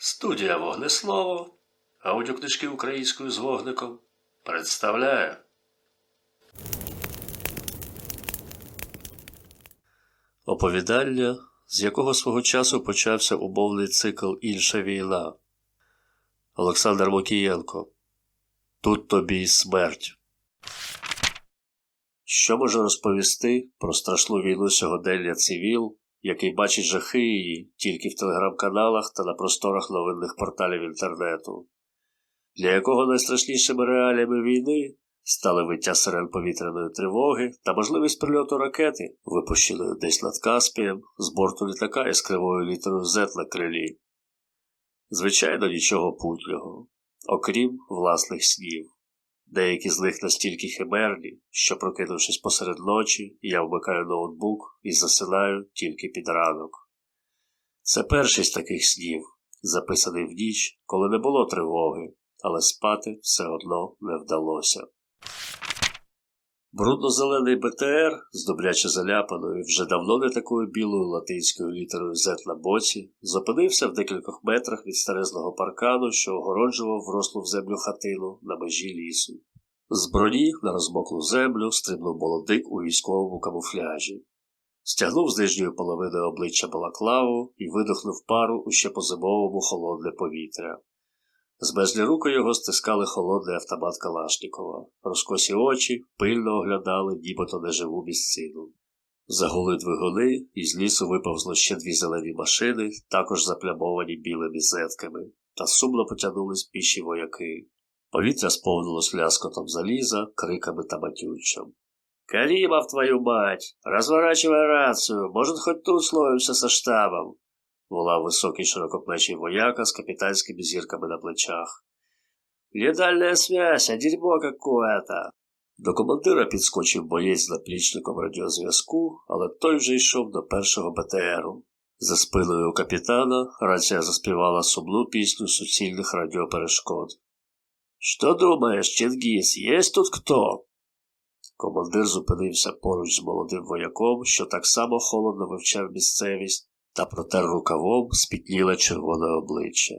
Студія Вогнеслово, аудіокнижки українською з вогником представляє. Оповідання, з якого свого часу почався умовний цикл Інша війна. Олександр Мокієнко. Тут тобі й смерть. Що може розповісти про страшну війну сьогодення цивіл, який бачить жахи її тільки в телеграм-каналах та на просторах новинних порталів інтернету, для якого найстрашнішими реаліями війни стали виття сирен повітряної тривоги та можливість прильоту ракети, випущеної десь над Каспієм з борту літака із кривою літерою Z на крилі. Звичайно, нічого путнього, окрім власних снів. Деякі з них настільки химерні, що, прокинувшись посеред ночі, я вмикаю ноутбук і засинаю тільки під ранок. Це перший з таких снів, записаний в ніч, коли не було тривоги, але спати все одно не вдалося. Брудно-зелений БТР, з добряче заляпаною, вже давно не такою білою латинською літерою Z на боці, зупинився в декількох метрах від старезного паркану, що огороджував врослу в землю хатину на межі лісу. З броні на розмоклу землю стрибнув молодик у військовому камуфляжі. Стягнув з нижньої половини обличчя балаклаву і видохнув пару у ще по-зимовому холодне повітря. З руки його стискали холодний автомат Калашнікова. Розкосі очі пильно оглядали нібито неживу місцину. Загули двигуни, і з лісу виповзло ще дві зелені машини, також заплямовані білими зетками, та сумно потягнулись піші вояки. Повітря сповнилось ляскотом заліза, криками та матючем. «Каримов, твою мать! Разворачивай рацию! Может, хоть тут словимся со штабом!» Волав високий широкоплечий вояка з капітанськими зірками на плечах. «Летальная связь, а дерьмо какое-то!» До командира підскочив боєць з наплічником радіозв'язку, але той вже йшов до першого БТРу. За спиною у капітана рація заспівала сумну пісню суцільних радіоперешкод. Що думаєш, Чингіс, є тут хто? Командир зупинився поруч з молодим вояком, що так само холодно вивчав місцевість та протер рукавом спітніле червоне обличчя.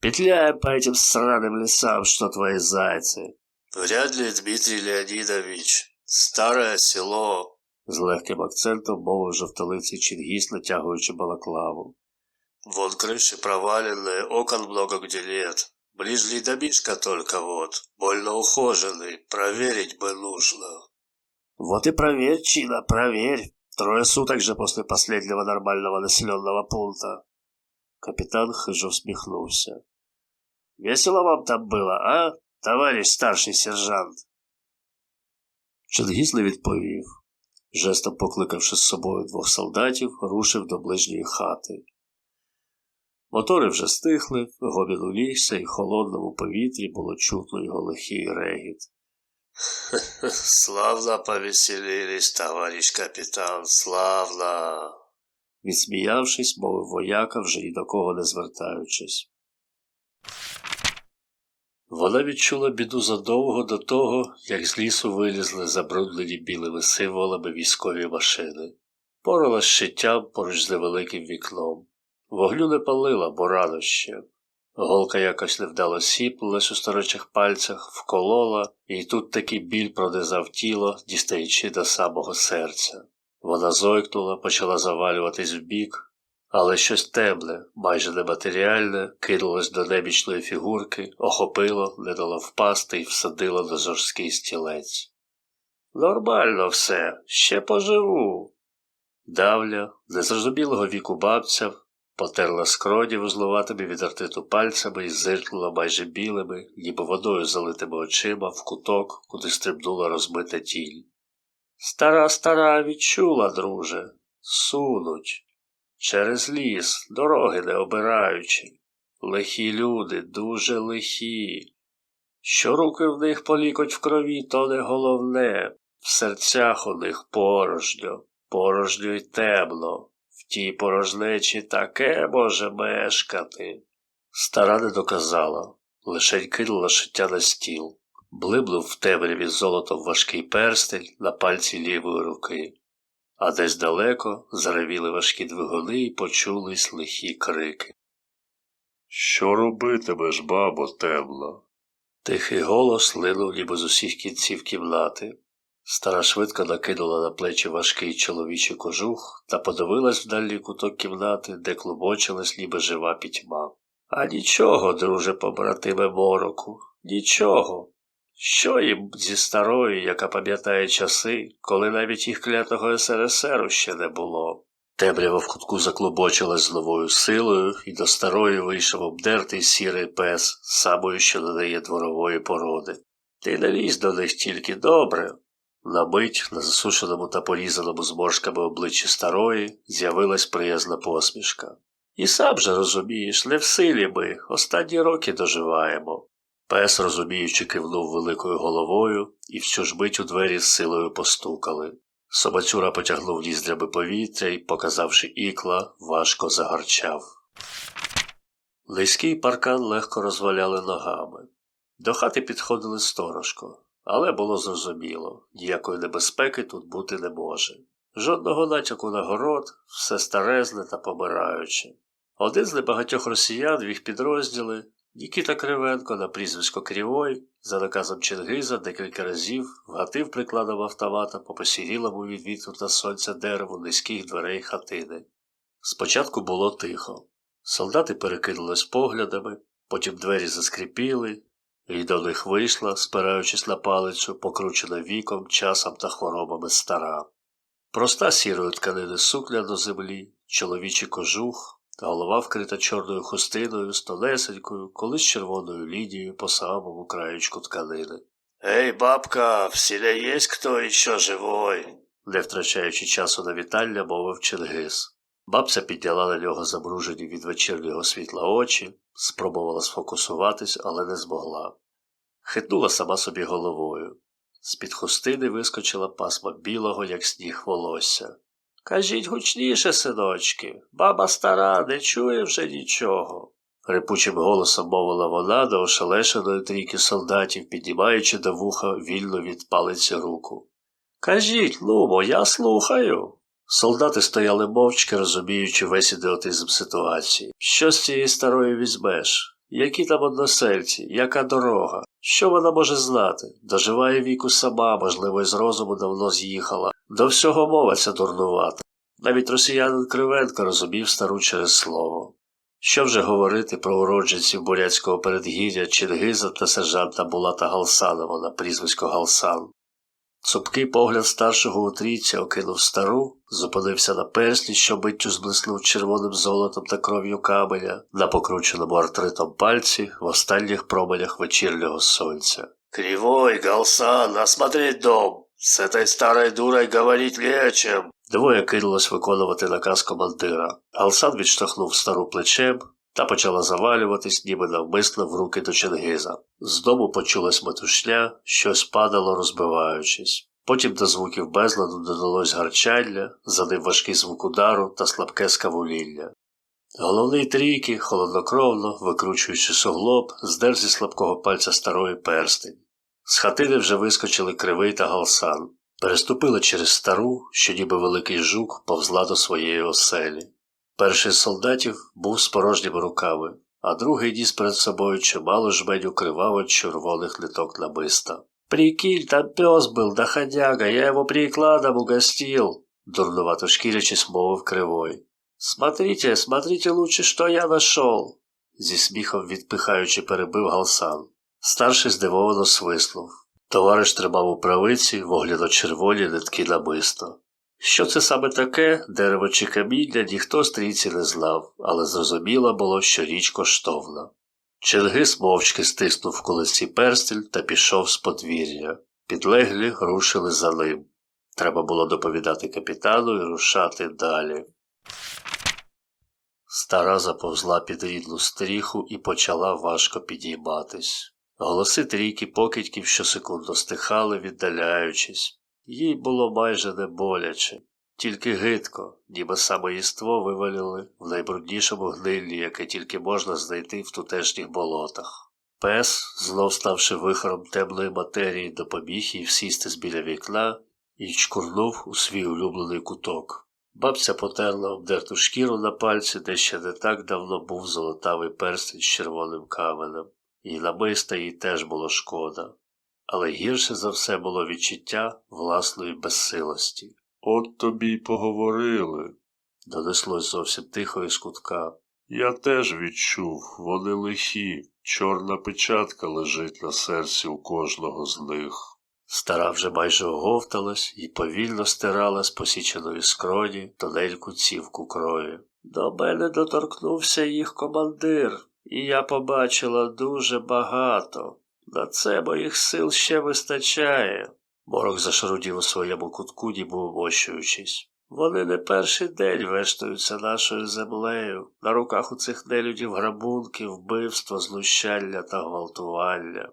Петляем по этим сраным лесам, что твои зайцы. Вряд ли, Дмитрий Леонидович. Старое село. З легким акцентом мовив жовтолиций Чингіс, натягуючи балаклаву. Вон крыши проваленные, окон много где нет. Ближний домишка только вот, больно ухоженный, проверить бы нужно. Вот и проверь, Чина, проверь. Трое суток же после последнего нормального населенного пункта. Капитан хижо усмехнулся. Весело вам там было, а, товарищ старший сержант? Чингіз не відповів. Жестом покликавши з собою двох солдатів, рушив до ближньої хати. Мотори вже стихли, гомін улігся, і в холодному повітрі було чутно його лихий регіт. Славно повеселились, товариш капітан, славно. Відсміявшись, мовив вояка, вже ні до кого не звертаючись. Вона відчула біду задовго до того, як з лісу вилізли забруднені білими символами військові машини. Порала з шиттям поруч з невеликим вікном. Вогню не палила, бо рано. Голка якось невдало сіпнулась у старочих пальцях, вколола, і тут такий біль пронизав тіло, дістаючи до самого серця. Вона зойкнула, почала завалюватись вбік, але щось темне, майже нематеріальне, кинулось до небічної фігурки, охопило, не дало впасти і всадило на жорсткий стілець. Нормально все, ще поживу. Давля, незрозумілого віку бабця, Потерла скроні вузлуватими від артиту пальцями і зиркнула майже білими, ніби водою залитими очима в куток, куди стрибнула розмита тінь. Стара, стара відчула, друже, сунуть. Через ліс, дороги не обираючи. Лихі люди, дуже лихі. Що руки в них полікоть в крові, то не головне. В серцях у них порожньо, порожньо й темно. Тій порожнечі таке може мешкати. Стара не доказала, лише кинула шиття на стіл, блибнув в темряві золотом важкий перстень на пальці лівої руки, а десь далеко заревіли важкі двигуни і почулись лихі крики. Що робитимеш, бабо темна? Тихий голос линув ніби з усіх кінців кімнати. Стара швидко накинула на плечі важкий чоловічий кожух та подивилась в дальній куток кімнати, де клубочилась ніби жива пітьма. А нічого, друже побратиме мороку, нічого. Що їм зі старої, яка пам'ятає часи, коли навіть їх клятого СРСРу ще не було? Темрява в кутку заклубочилась з новою силою, і до старої вийшов обдертий сірий пес, самою, що додає дворової породи. Ти не лізь до них тільки добре. На мить на засушеному та порізаному зморшками обличчі старої з'явилась приязна посмішка. І сам же розумієш, не в силі ми, останні роки доживаємо. Пес, розуміючи, кивнув великою головою, і всю ж мить у двері з силою постукали. Собацюра потягнув ніздрями повітря і, показавши ікла, важко загарчав. Низький паркан легко розваляли ногами. До хати підходили сторожко, але було зрозуміло, ніякої небезпеки тут бути не може. Жодного натяку на город, все старезне та помираюче. Один з небагатьох росіян в їх підрозділи, Нікіта Кривенко на прізвисько Крівой, за наказом Чингиза декілька разів вгатив прикладом автомата по посірілому від вітру та сонця дереву низьких дверей хатини. Спочатку було тихо. Солдати перекинулись поглядами, потім двері заскріпіли, і до них вийшла, спираючись на палицю, покручена віком, часом та хворобами стара. Проста сірої тканини сукня до землі, чоловічий кожух, голова вкрита чорною хустиною з тонесенькою, колись червоною лінією по самому краєчку тканини. Ей, бабка, в селі є хто іще живой? не втрачаючи часу на вітання, мовив Чингис. Бабця підняла на нього забружені від вечірнього світла очі, спробувала сфокусуватись, але не змогла. Хитнула сама собі головою. З-під хустини вискочила пасма білого, як сніг волосся. Кажіть гучніше, синочки, баба стара, не чує вже нічого. Рипучим голосом мовила вона до ошелешеної трійки солдатів, піднімаючи до вуха вільно від палиці руку. Кажіть, Лумо, я слухаю. Солдати стояли мовчки, розуміючи весь ідіотизм ситуації. Що з цієї старої візьмеш? Які там односельці, яка дорога? Що вона може знати? Доживає віку сама, можливо, із розуму давно з'їхала. До всього мова ця. Навіть росіянин Кривенко розумів стару через слово. Що вже говорити про уродженців бурятського передгір'я Чингиза та сержанта Булата Галсанова на прізвисько Галсан. Цупкий погляд старшого утрійця окинув стару, зупинився на персні, що миттю зблиснув червоним золотом та кров'ю каменя, на покрученому артритом пальці в останніх променях вечірнього сонця. Кривой, Галсан, осмотреть дом! С этой старой дурой говорить не. Двоє кинулось виконувати наказ командира. Галсан відштовхнув стару плечем та почала завалюватись, ніби навмисно в руки до Чингиза. З дому почулась метушня, щось падало, розбиваючись. Потім до звуків безладу додалось гарчання, за ним важкий звук удару та слабке скавуління. Головний трійки, холоднокровно, викручуючи суглоб, здер зі слабкого пальця старої перстень. З хатини вже вискочили кривий та галсан, переступили через стару, що ніби великий жук повзла до своєї оселі. Перший з солдатів був з порожніми руками, а другий ніс перед собою чимало жменю криваво червоних ниток намиста. Прикинь, там пес был, доходяга, я его прикладом угостил, дурновато шкірячись мовив кривой. Смотрите, смотрите лучше, що я нашел, зі сміхом відпихаючи перебив Галсан. Старший здивовано свиснув. Товариш тримав у правиці вогняно-червоні нитки намиста. Що це саме таке, дерево чи каміння, ніхто стрійці не знав, але зрозуміло було, що річ коштовна. Чингис мовчки стиснув в колесі перстіль та пішов з подвір'я. Підлеглі рушили за ним. Треба було доповідати капітану і рушати далі. Стара заповзла під рідну стріху і почала важко підійматись. Голоси трійки покидьків щосекунду стихали, віддаляючись. Їй було майже не боляче, тільки гидко, ніби самоїство вивалили в найбруднішому гниллі, яке тільки можна знайти в тутешніх болотах. Пес, знов ставши вихором темної матерії, допоміг їй всісти біля вікна і чкурнув у свій улюблений куток. Бабця потерла обдерту шкіру на пальці, де ще не так давно був золотавий перстень з червоним каменем, і намиста їй теж було шкода. Але гірше за все було відчуття власної безсилості. От тобі й поговорили. Донеслось зовсім тихо із кутка. Я теж відчув, вони лихі, чорна печатка лежить на серці у кожного з них. Стара вже майже оговталась і повільно стирала з посіченої скроні тоненьку цівку крові. До мене доторкнувся їх командир, і я побачила дуже багато. На це моїх сил ще вистачає. Морок зашарудів у своєму кутку, ніби умощуючись. Вони не перший день вештаються нашою землею. На руках у цих нелюдів грабунки, вбивство, знущання та гвалтування.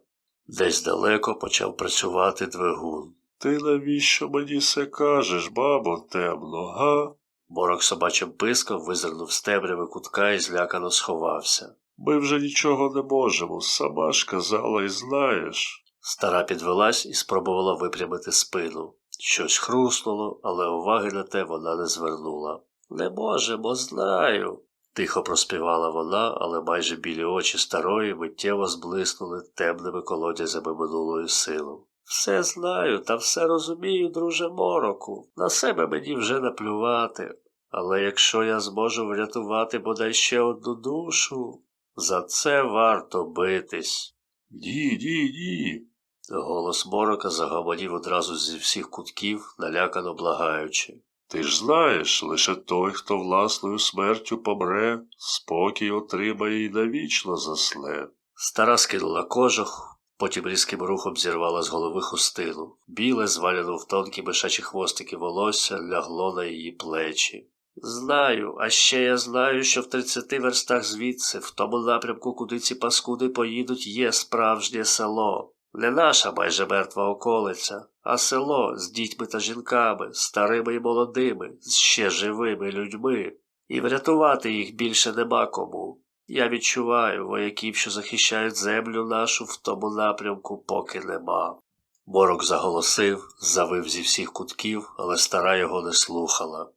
Десь далеко почав працювати двигун. Ти навіщо мені це кажеш, бабо, темно, га? Морок собачим писком визирнув з темряви кутка і злякано сховався. Ми вже нічого не можемо, сама ж казала і знаєш. Стара підвелась і спробувала випрямити спину. Щось хруснуло, але уваги на те вона не звернула. Не можемо, знаю. Тихо проспівала вона, але майже білі очі старої миттєво зблиснули темними колодязями минулої сили. Все знаю та все розумію, друже мороку. На себе мені вже наплювати. Але якщо я зможу врятувати бодай ще одну душу, за це варто битись. Ні, ні, ні. Голос морока загомонів одразу зі всіх кутків, налякано благаючи. Ти ж знаєш, лише той, хто власною смертю помре, спокій отримає і навічно засне. Стара скинула кожух, потім різким рухом зірвала з голови хустину. Біле, зваляно в тонкі мишачі хвостики волосся, лягло на її плечі. Знаю, а ще я знаю, що в тридцяти верстах звідси, в тому напрямку, куди ці паскуди поїдуть, є справжнє село. Не наша майже мертва околиця, а село з дітьми та жінками, старими і молодими, з ще живими людьми, і врятувати їх більше нема кому. Я відчуваю вояків, що захищають землю нашу в тому напрямку, поки нема. Морок заголосив, завив зі всіх кутків, але стара його не слухала.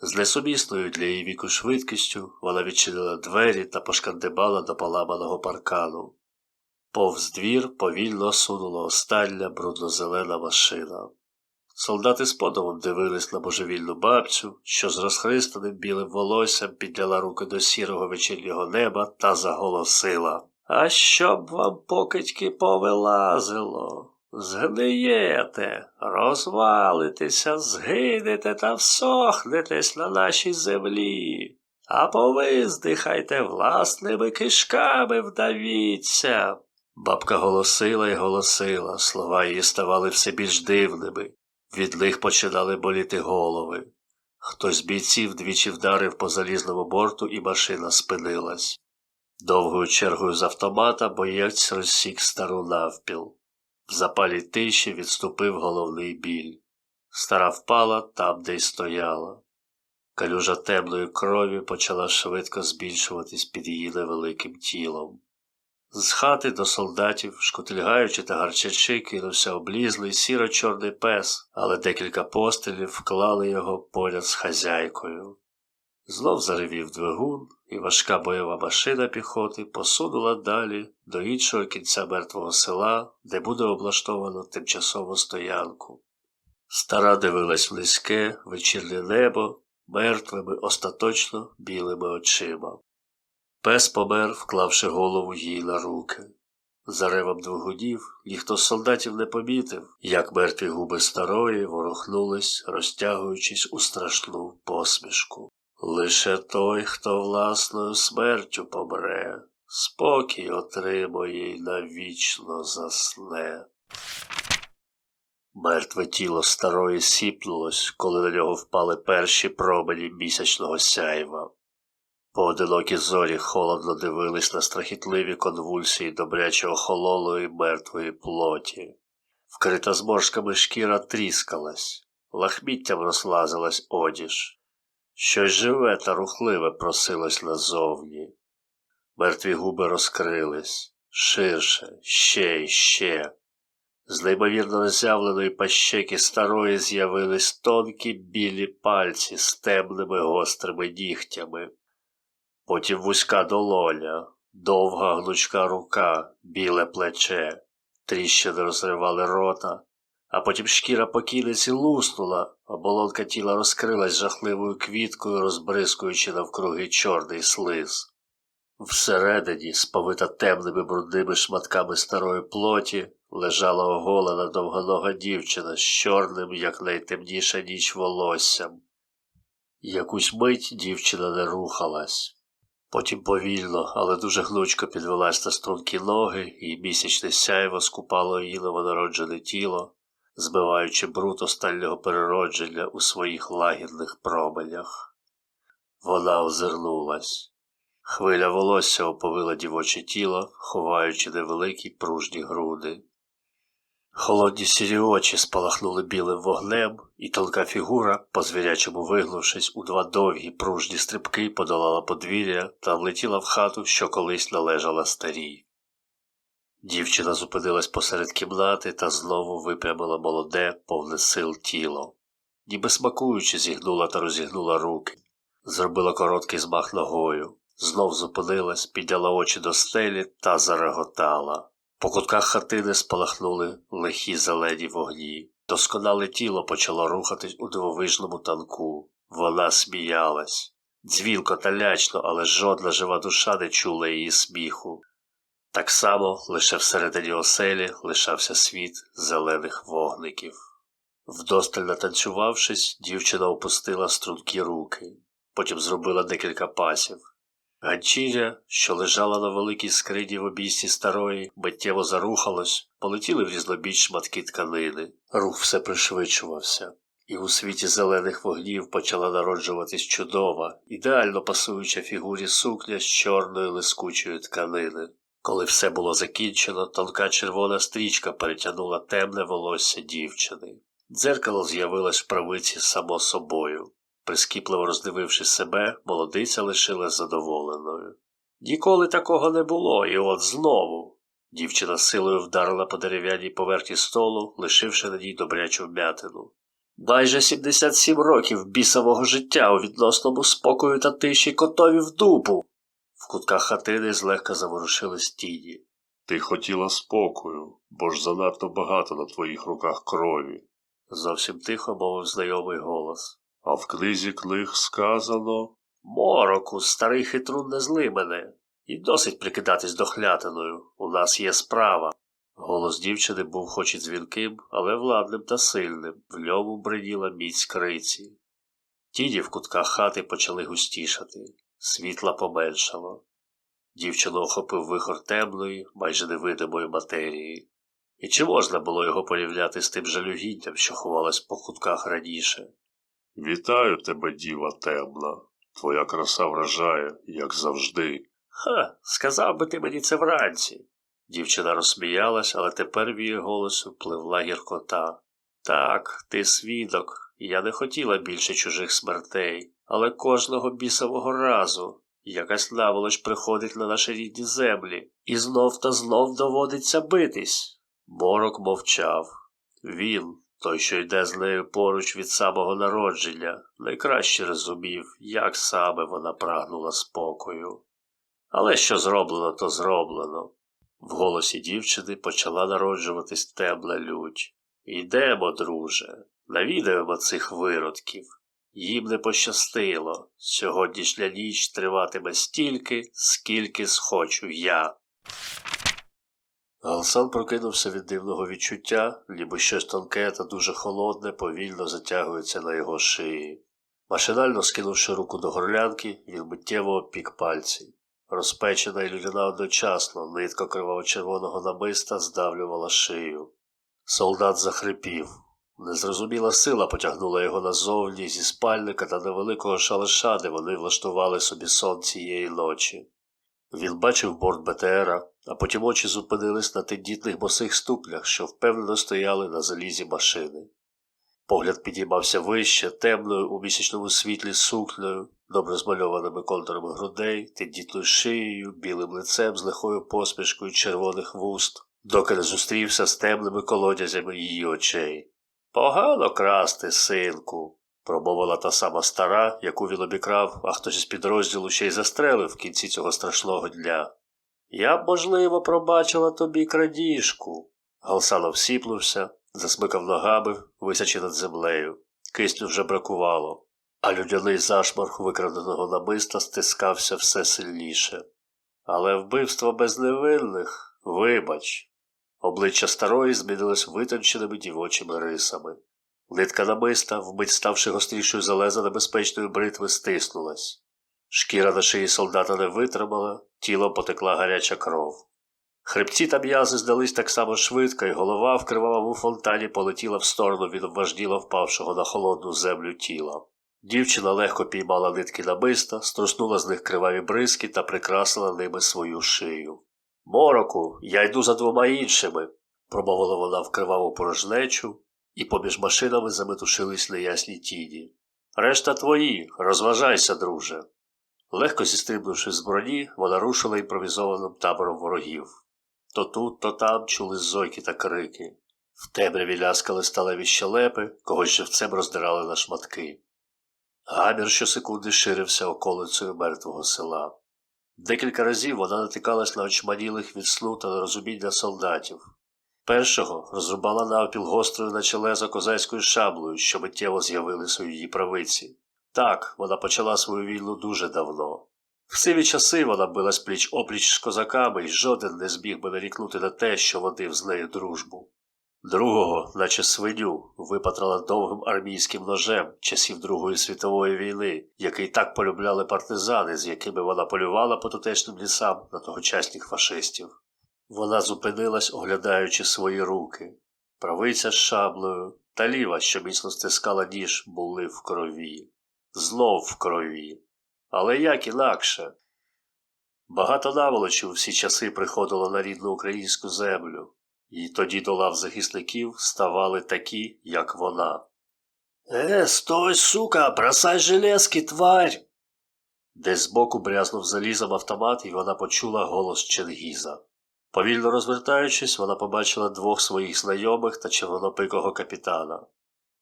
З несумісною для її віку швидкістю вона відчинила двері та пошкандибала до поламаного паркану. Повз двір повільно сунула остання брудно-зелена машина. Солдати з подумом дивились на божевільну бабцю, що з розхристаним білим волоссям підняла руки до сірого вечірнього неба та заголосила. А щоб вам покидьки повилазило, згниєте, розвалитеся, згинете та всохнетесь на нашій землі, а повиздихайте власними кишками вдавіться. Бабка голосила і голосила, слова її ставали все більш дивними, від них починали боліти голови. Хтось з бійців двічі вдарив по залізному борту, і машина спинилась. Довгою чергою з автомата боєць розсік стару навпіл. В запалі тиші відступив головний біль. Стара впала там, де й стояла. Калюжа темної крові почала швидко збільшуватись під її невеликим тілом. З хати до солдатів, шкотильгаючи та гарчачи, кинувся облізлий сіро-чорний пес, але декілька пострілів вклали його поряд з хазяйкою. Знов заревів двигун, і важка бойова машина піхоти посунула далі до іншого кінця мертвого села, де буде облаштовано тимчасову стоянку. Стара дивилась в низьке, вечірнє небо, мертвими, остаточно білими очима. Пес помер, вклавши голову їй на руки. За ревом двигунів ніхто з солдатів не помітив, як мертві губи старої ворухнулись, розтягуючись у страшну посмішку. Лише той, хто власною смертю помре, спокій отримує й навічно засне. Мертве тіло старої сіпнулось, коли на нього впали перші промені місячного сяйва. Поодинокі зорі холодно дивились на страхітливі конвульсії добряче охололої мертвої плоті. Вкрита зморшками шкіра тріскалась, лахміттям розлазилась одіж. Щось живе та рухливе просилось назовні. Мертві губи розкрились ширше, ще й ще. З неймовірно роззявленої пащеки старої з'явились тонкі білі пальці з темними гострими нігтями. Потім вузька долоня, довга гнучка рука, біле плече, тріщини розривали рота, а потім шкіра покійниці луснула, оболонка тіла розкрилась жахливою квіткою, розбризкуючи навкруги чорний слиз. Всередині, сповита темними брудними шматками старої плоті, лежала оголена довгонога дівчина з чорним, як найтемніша ніч волоссям. Якусь мить дівчина не рухалась. Потім повільно, але дуже гнучко підвелась на стрункі ноги, і місячне сяйво скупало її новонароджене тіло, збиваючи бруд останнього переродження у своїх лагідних променях. Вона озирнулась. Хвиля волосся оповила дівоче тіло, ховаючи невеликі пружні груди. Холодні сірі очі спалахнули білим вогнем, і тонка фігура, по звірячому вигнувшись у два довгі пружні стрибки, подолала подвір'я та влетіла в хату, що колись належала старій. Дівчина зупинилась посеред кімнати та знову випрямила молоде, повне сил тіло. Ніби смакуючи, зігнула та розігнула руки, зробила короткий змах ногою, знов зупинилась, підняла очі до стелі та зареготала. По кутках хатини спалахнули лихі зелені вогні. Досконале тіло почало рухатись у дивовижному танку. Вона сміялась. Дзвінко та лячно, але жодна жива душа не чула її сміху. Так само лише всередині оселі лишався світ зелених вогників. Вдосталь натанцювавшись, дівчина опустила стрункі руки, потім зробила декілька пасів. Ганчіря, що лежала на великій скрині в обійсті старої, миттєво зарухалось, полетіли в різнобіч шматки тканини. Рух все пришвидшувався, і у світі зелених вогнів почала народжуватись чудова, ідеально пасуюча фігурі сукня з чорної лискучої тканини. Коли все було закінчено, тонка червона стрічка перетягнула темне волосся дівчини. Дзеркало з'явилось в правиці само собою. Прискіпливо роздививши себе, молодиця лишилась задоволеною. Ніколи такого не було, і от знову. Дівчина силою вдарила по дерев'яній поверхні столу, лишивши на ній добрячу вмятину. Майже 77 років бісового життя у відносному спокою та тиші котові в дупу. В кутках хатини злегка заворушились тіні. Ти хотіла спокою, бо ж занадто багато на твоїх руках крові. Зовсім тихо мовив знайомий голос. А в книзі книг сказано Мороку, старий хитрун не зли мене. І досить прикидатись дохлятиною. У нас є справа. Голос дівчини був хоч і дзвінким, але владним та сильним. В ньому бриділа міць криці. Тіні в кутках хати почали густішати. Світла поменшало. Дівчину охопив вихор темної, майже невидимої матерії. І чи можна було його порівняти з тим жалюгіддям, що ховалось по кутках раніше? Вітаю тебе, діва темна. Твоя краса вражає, як завжди. Ха, сказав би ти мені це вранці. Дівчина розсміялась, але тепер в її голосу пливла гіркота. Так, ти свідок, я не хотіла більше чужих смертей, але кожного бісового разу якась наволоч приходить на наші рідні землі, і знов та знов доводиться битись. Морок мовчав. Він, той, що йде з нею поруч від самого народження, найкраще розумів, як саме вона прагнула спокою. Але що зроблено, то зроблено. В голосі дівчини почала народжуватись темна лють. Йдемо, друже, навідаємо цих виродків. Їм не пощастило. Сьогоднішня ніч триватиме стільки, скільки схочу я. Галсан прокинувся від дивного відчуття, ніби щось тонке та дуже холодне повільно затягується на його шиї. Машинально скинувши руку до горлянки, він миттєво опік пальці. Розпечена і людяна одночасно, нитка криваво-червоного намиста здавлювала шию. Солдат захрипів. Незрозуміла сила потягнула його назовні зі спальника та невеликого шалаша, де вони влаштували собі сон цієї ночі. Він бачив борт БТРа, а потім очі зупинились на тендітних босих ступлях, що впевнено стояли на залізі машини. Погляд підіймався вище, темною у місячному світлі сукнею, добре змальованими контурами грудей, тендітною шиєю, білим лицем з лихою посмішкою червоних вуст, доки не зустрівся з темними колодязями її очей. Погано красти, синку, промовила та сама стара, яку він обікрав, а хтось із підрозділу ще й застрелив в кінці цього страшного дня. Я б, можливо, пробачила тобі крадіжку. Галсано всіпнувся, засмикав ногами, висячи над землею. Кисню вже бракувало, а людяний зашморг викраденого намиста стискався все сильніше. Але вбивство безневинних, вибач. Обличчя старої змінилось витонченими дівочими рисами. Нитка намиста, вмить ставши гострішою залеза небезпечної бритви, стиснулась. Шкіра на шиї солдата не витримала, тілом потекла гаряча кров. Хребці та м'язи здались так само швидко, і голова в кривавому фонтані полетіла в сторону від обважділо впавшого на холодну землю тіла. Дівчина легко піймала нитки намиста, струснула з них криваві бризки та прикрасила ними свою шию. Мороку, я йду за двома іншими, промовила вона в криваву порожнечу, і поміж машинами заметушились неясні тіні. Решта твої, розважайся, друже. Легко зістрибнувши з броні, вона рушила імпровізованим табором ворогів. То тут, то там чули зойки та крики. В темряві ляскали сталеві щелепи, когось живцем роздирали на шматки. Гамір щосекунди ширився околицею мертвого села. Декілька разів вона натикалась на очманілих від сну та нерозуміння солдатів. Першого розрубала навпіл гострою наче лезо козацькою шаблею, що миттєво з'явились у її правиці. Так, вона почала свою війну дуже давно. В сиві часи вона билась пліч опліч з козаками, і жоден не зміг би нарікнути на те, що водив з нею дружбу. Другого, наче свиню, випатрала довгим армійським ножем часів Другої світової війни, який так полюбляли партизани, з якими вона полювала по тутешнім лісам на тогочасних фашистів. Вона зупинилась, оглядаючи свої руки. Правиця з шаблею та ліва, що міцно стискала ніж, були в крові. Знов в крові. Але як інакше? Багато наволочів всі часи приходило на рідну українську землю, і тоді до лав захисників ставали такі, як вона. Е, стой, сука, бросай железки, тварь. Десь збоку брязнув залізом автомат, і вона почула голос Чингіза. Повільно розвертаючись, вона побачила двох своїх знайомих та червонопикого капітана.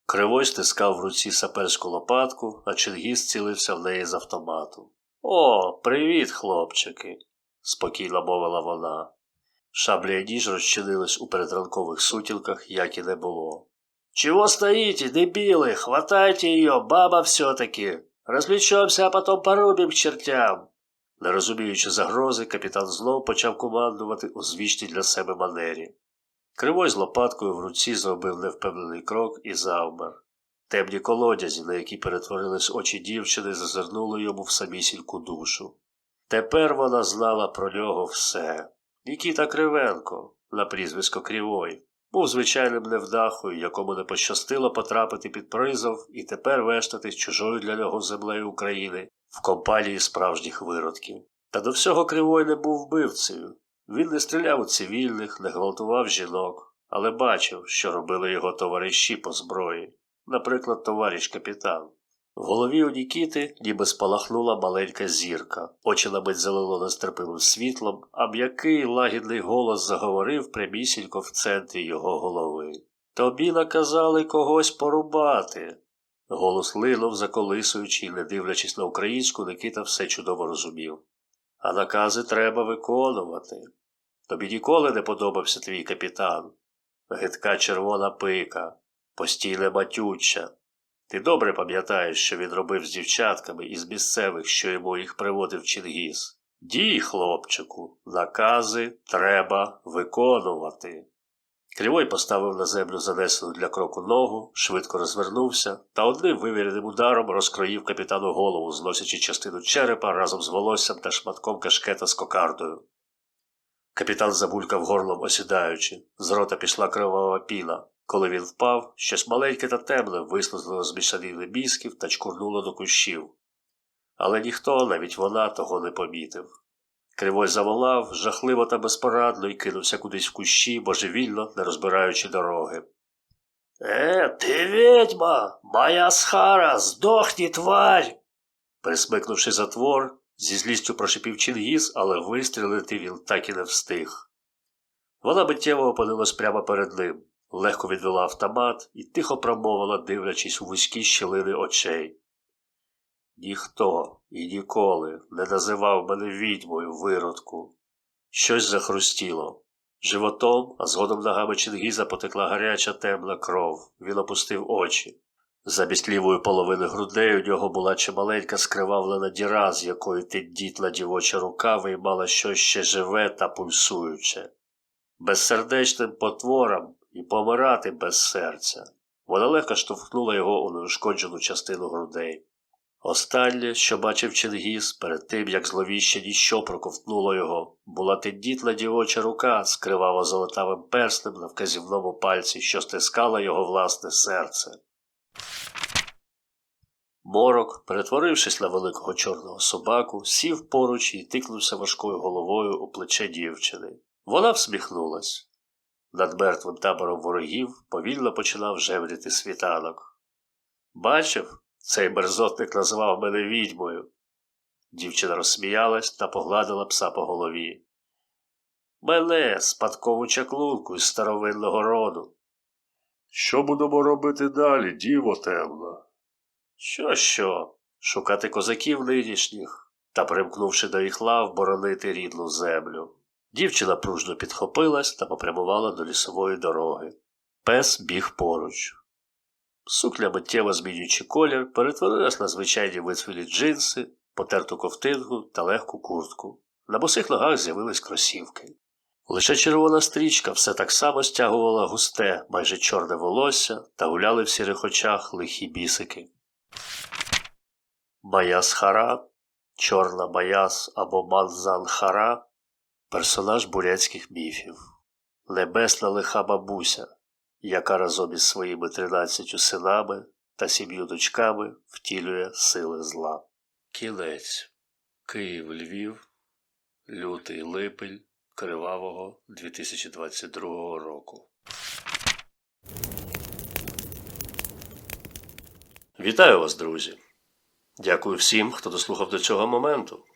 Кривой стискав в руці саперську лопатку, а Чингіз цілився в неї з автомату. О, привіт, хлопчики, спокійно мовила вона. Шабля і ніж розчинились у передранкових сутілках, як і не було. Чего стоите, дебилы? Хватайте ее, баба все-таки. Развлечемся, а потом порубим чертям. Не розуміючи загрози, капітан знов почав командувати у звічній для себе манері. Кривой з лопаткою в руці зробив невпевнений крок і завмер. Темні колодязі, на які перетворились очі дівчини, зазирнули йому в самісіньку душу. Тепер вона знала про нього все. Нікіта Кривенко, на прізвисько Крівой, був звичайним невдахою, якому не пощастило потрапити під призов і тепер вештатись чужою для нього землею України в компанії справжніх виродків. Та до всього Кривой не був вбивцею. Він не стріляв у цивільних, не гвалтував жінок, але бачив, що робили його товариші по зброї, наприклад, товариш капітан. В голові у Нікіти ніби спалахнула маленька зірка, очі на мить залило нестерпимим світлом, а м'який лагідний голос заговорив прямісінько в центрі його голови. Тобі наказали когось порубати. Голос линув, заколисуючи, і, не дивлячись на українську, Никита все чудово розумів. А накази треба виконувати. Тобі ніколи не подобався твій капітан. Гидка червона пика, постійне матюча. Ти добре пам'ятаєш, що він робив з дівчатками із місцевих, що йому їх приводив Чингіз. Дій, хлопчику, накази треба виконувати. Кривой поставив на землю занесену для кроку ногу, швидко розвернувся та одним вивіреним ударом розкроїв капітану голову, зносячи частину черепа разом з волоссям та шматком кашкета з кокардою. Капітан забулькав горлом, осідаючи, з рота пішла кривава піна. Коли він впав, щось маленьке та темне вислизнуло з мішанини бісків та чкурнуло до кущів. Але ніхто, навіть вона, того не помітив. Кривой заволав, жахливо та безпорадно і кинувся кудись в кущі, божевільно, не розбираючи дороги. Е, ти відьма, моя схара, здохні, тварь. Присмикнувши затвор, зі злістю прошипів Чингіз, але вистрілити він так і не встиг. Вона миттєво опинилась прямо перед ним, легко відвела автомат і тихо промовила, дивлячись у вузькі щілини очей. Ніхто і ніколи не називав мене відьмою виродку. Щось захрустіло. Животом, а згодом ногами Чингіза потекла гаряча темна кров. Він опустив очі. Замість лівої половини грудей у нього була чималенька скривавлена діра, з якої тендітна дівоча рука виймала щось ще живе та пульсуюче. Безсердечним потворам і помирати без серця. Вона легко штовхнула його у неушкоджену частину грудей. Останнє, що бачив Чингіз, перед тим, як зловіще ніщо проковтнуло його, була тендітна дівоча рука з криваво золотавим перснем на вказівному пальці, що стискала його власне серце. Морок, перетворившись на великого чорного собаку, сів поруч і тикнувся важкою головою у плече дівчини. Вона всміхнулась. Над мертвим табором ворогів повільно починав жевріти світанок. Бачив, цей мерзотник називав мене відьмою. Дівчина розсміялась та погладила пса по голові. Мене, спадкову чаклунку із старовинного роду. Що будемо робити далі, діво темна? Що, що, шукати козаків нинішніх та, примкнувши до їх лав, боронити рідну землю. Дівчина пружно підхопилась та попрямувала до лісової дороги. Пес біг поруч. Сукня миттєво змінюючи колір, перетворилась на звичайні вицвілі джинси, потерту ковтинку та легку куртку. На босих ногах з'явились кросівки. Лише червона стрічка все так само стягувала густе, майже чорне волосся та гуляли в сірих очах лихі бісики. Маяс Хара, Чорна Маяс або Манзан Хара персонаж бурятських міфів, небесна лиха бабуся, яка разом із своїми тринадцятю синами та сім'ю дочками втілює сили зла. Кінець Київ Львів, лютий липень кривавого 2022 року. Вітаю вас, друзі! Дякую всім, хто дослухав до цього моменту.